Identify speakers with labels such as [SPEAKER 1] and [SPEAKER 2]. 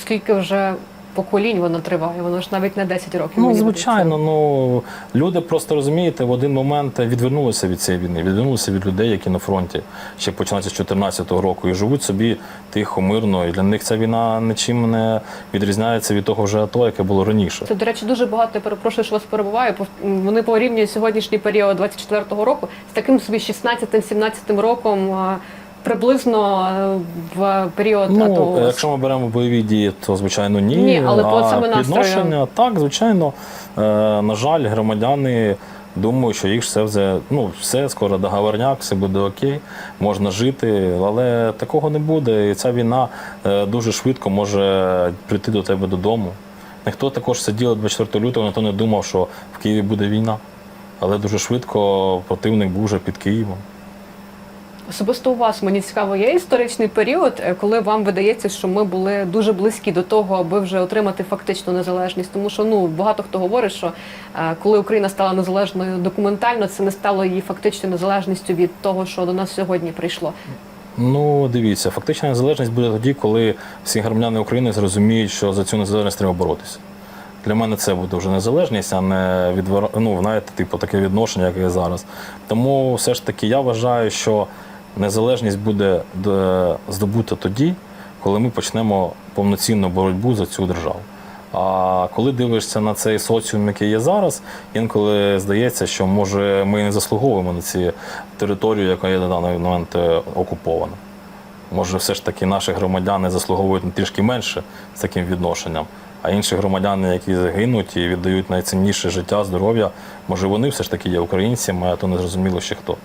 [SPEAKER 1] скільки вже поколінь воно триває, воно ж навіть не 10 років.
[SPEAKER 2] Ну,
[SPEAKER 1] мені
[SPEAKER 2] звичайно, ну люди просто розумієте, в один момент відвернулися від цієї війни, відвернулися від людей, які на фронті ще починається з 2014 року, і живуть собі тихо, мирно. І для них ця війна нічим не відрізняється від того вже АТО, яке було раніше.
[SPEAKER 1] Це, до речі, дуже багато, я перепрошую, що вас перебуваю. Вони порівнюють сьогоднішній період 24-го року з таким собі 16-17 роком, приблизно е, в період
[SPEAKER 2] Ну,
[SPEAKER 1] АТО.
[SPEAKER 2] якщо ми беремо бойові дії, то звичайно ні.
[SPEAKER 1] Ні, але
[SPEAKER 2] а
[SPEAKER 1] саме настрою.
[SPEAKER 2] відношення, так, звичайно, е, на жаль, громадяни думають, що їх все вже, ну, все, скоро договорняк, все буде окей, можна жити, але такого не буде. І ця війна е, дуже швидко може прийти до тебе додому. Ніхто також сидів 24 лютого, ніхто не думав, що в Києві буде війна. Але дуже швидко противник був вже під Києвом.
[SPEAKER 1] Особисто у вас мені цікаво, є історичний період, е, коли вам видається, що ми були дуже близькі до того, аби вже отримати фактичну незалежність. Тому що ну багато хто говорить, що е, коли Україна стала незалежною документально, це не стало її фактичною незалежністю від того, що до нас сьогодні прийшло.
[SPEAKER 2] Ну, дивіться, фактична незалежність буде тоді, коли всі громадяни України зрозуміють, що за цю незалежність треба боротися. Для мене це буде вже незалежність, а не відвер... ну, знаєте, типу, таке відношення, як є зараз. Тому все ж таки я вважаю, що незалежність буде здобута тоді, коли ми почнемо повноцінну боротьбу за цю державу. А коли дивишся на цей соціум, який є зараз, інколи здається, що може ми не заслуговуємо на ці територію, яка є на даний момент е, окупована. Може, все ж таки наші громадяни заслуговують трішки менше з таким відношенням, а інші громадяни, які загинуть і віддають найцінніше життя, здоров'я, може вони все ж таки є українцями, а то не зрозуміло ще хто.